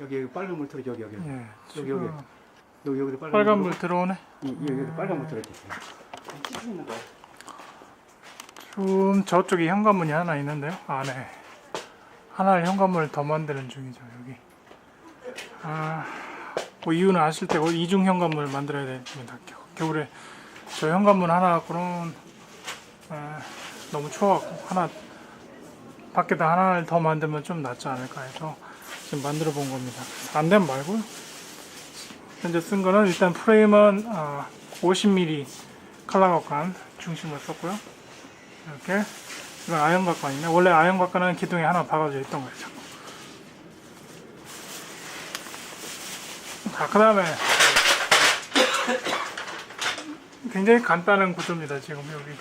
여기 여기 빨간 물 들어 여기 여기 예. 여기 지금 여기 여기 여기도 빨간, 빨간 물물 들어오네. 이, 이 여기도 빨간 물 찌고 있는 거야 좀 저쪽에 현관문이 하나 있는데요. 안에 하나의 현관문을 더 만드는 중이죠. 여기. 아, 뭐 이유는 아실 테고 이중 현관문을 만들어야 됩니다. 겨- 겨울에 저 현관문 하나 갖고는 아, 너무 추워갖고 하나 밖에다 하나를 더 만들면 좀 낫지 않을까 해서 지금 만들어 본 겁니다. 안 되면 말고요. 현재 쓴 거는 일단 프레임은 아, 50mm 칼라각관 중심을 썼고요. 이렇게 이건 아연각관이네. 원래 아연각관은 기둥에 하나 박아져 있던 거예요. 자, 그 다음에 굉장히 간단한 구조입니다. 지금 여기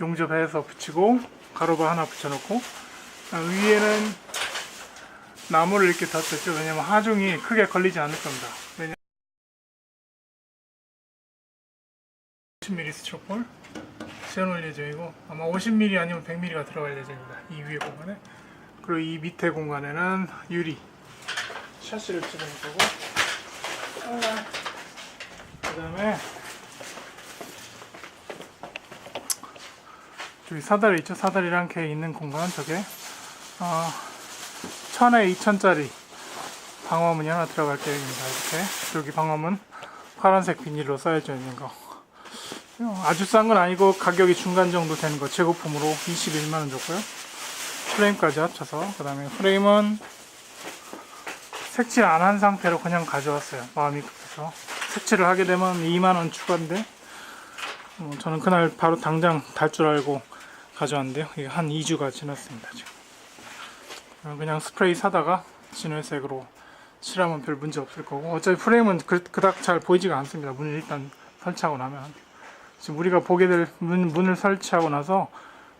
용접해서 붙이고 가로바 하나 붙여놓고 아, 위에는 나무를 이렇게 덧댔죠. 왜냐면 하중이 크게 걸리지 않을 겁니다. 왜냐 50mm 스티로폴 세워놓을 예정이고 아마 50mm 아니면 100mm가 들어갈 예정입니다. 이 위에 공간에 그리고 이 밑에 공간에는 유리 샤시를 집어넣을 거고 그 다음에 저기 사다리 있죠? 사다리랑 이렇게 있는 공간 저게 어, 1000에 2000짜리 방어문이 하나 들어갈 계획입니다. 이렇게 여기 방어문 파란색 비닐로 쌓여져 있는 거 아주 싼 건 아니고 가격이 중간 정도 되는 거 재고품으로 21만 원 줬고요. 프레임까지 합쳐서 그 다음에 프레임은 색칠 안 한 상태로 그냥 가져왔어요. 마음이 급해서 색칠을 하게 되면 2만 원 추가인데 어, 저는 그날 바로 당장 달 줄 알고 가져왔는데요. 이게 한 2주가 지났습니다. 지금 어, 그냥 스프레이 사다가 진회색으로 칠하면 별 문제 없을 거고 어차피 프레임은 그, 그닥 잘 보이지가 않습니다. 문을 일단 설치하고 나면. 지금 우리가 보게 될 문, 문을 설치하고 나서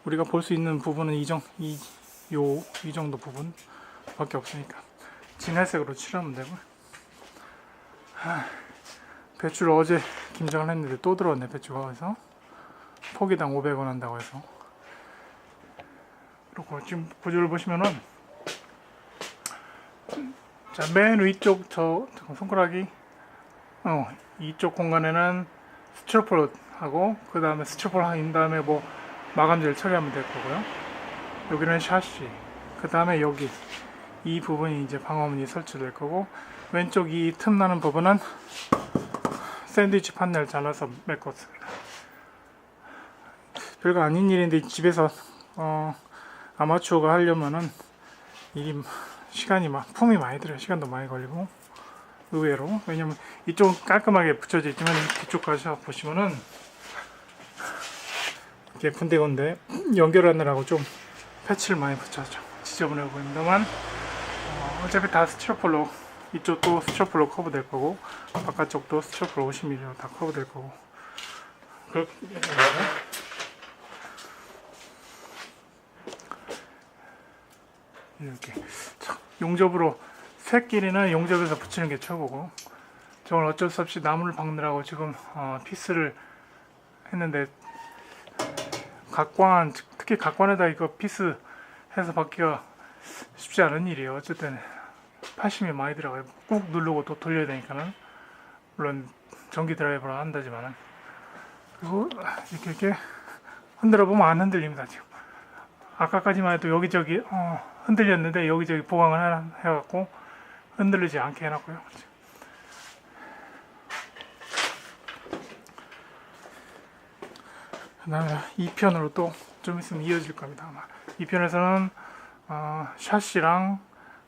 우리가 볼 수 있는 부분은 이, 정, 이, 요, 이 정도 부분 밖에 없으니까 진회색으로 칠하면 되고 하, 배추를 어제 김장을 했는데 또 들어왔네 배추가 어디서. 포기당 500원 한다고 해서. 그리고 지금 구조를 보시면은 자, 맨 위쪽 저 손가락이 어, 이쪽 공간에는 스티로폴 하고 그 다음에 스티로폴 한 다음에 뭐 마감재를 처리하면 될 거고요. 여기는 샤시. 그 다음에 여기 이 부분이 이제 방어문이 설치될 거고 왼쪽 이 틈 나는 부분은 샌드위치 판넬 잘라서 메꿨습니다. 별거 아닌 일인데 집에서 어, 아마추어가 하려면은 일이 시간이 막 품이 많이 들어요. 시간도 많이 걸리고 의외로 왜냐면 이쪽은 깔끔하게 붙여져 있지만 뒤쪽 가서 보시면은 이게 군데군데 연결하느라고 좀 패치를 많이 붙였죠. 지저분해 보입니다만 어, 어차피 다 스티로폴로 이쪽도 스티로폴로 커버 될 거고 바깥쪽도 스티로폴 50mm로 다 커버 될 거고 그렇게 이렇게 참, 용접으로 새끼리는 용접해서 붙이는 게 최고고 저건 어쩔 수 없이 나무를 박느라고 지금 어, 피스를 했는데 각관 특히 각관에다 이거 피스 해서 받기가 쉽지 않은 일이에요. 어쨌든 파심이 많이 들어가요. 꾹 누르고 또 돌려야 되니까는 물론 전기 드라이버로 한다지만은 그리고 이렇게 이렇게 흔들어 보면 안 흔들립니다 지금. 아까까지만 해도 여기저기 어, 흔들렸는데 여기저기 보강을 해- 해갖고 흔들리지 않게 해놨고요. 그다음에 2편으로 또 좀 있으면 이어질 겁니다. 아마 2편에서는 어, 샷이랑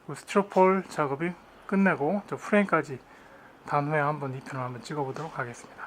그 스티로폴 작업이 끝내고 저 프레임까지 단 후에 한번 2편을 한번 찍어보도록 하겠습니다.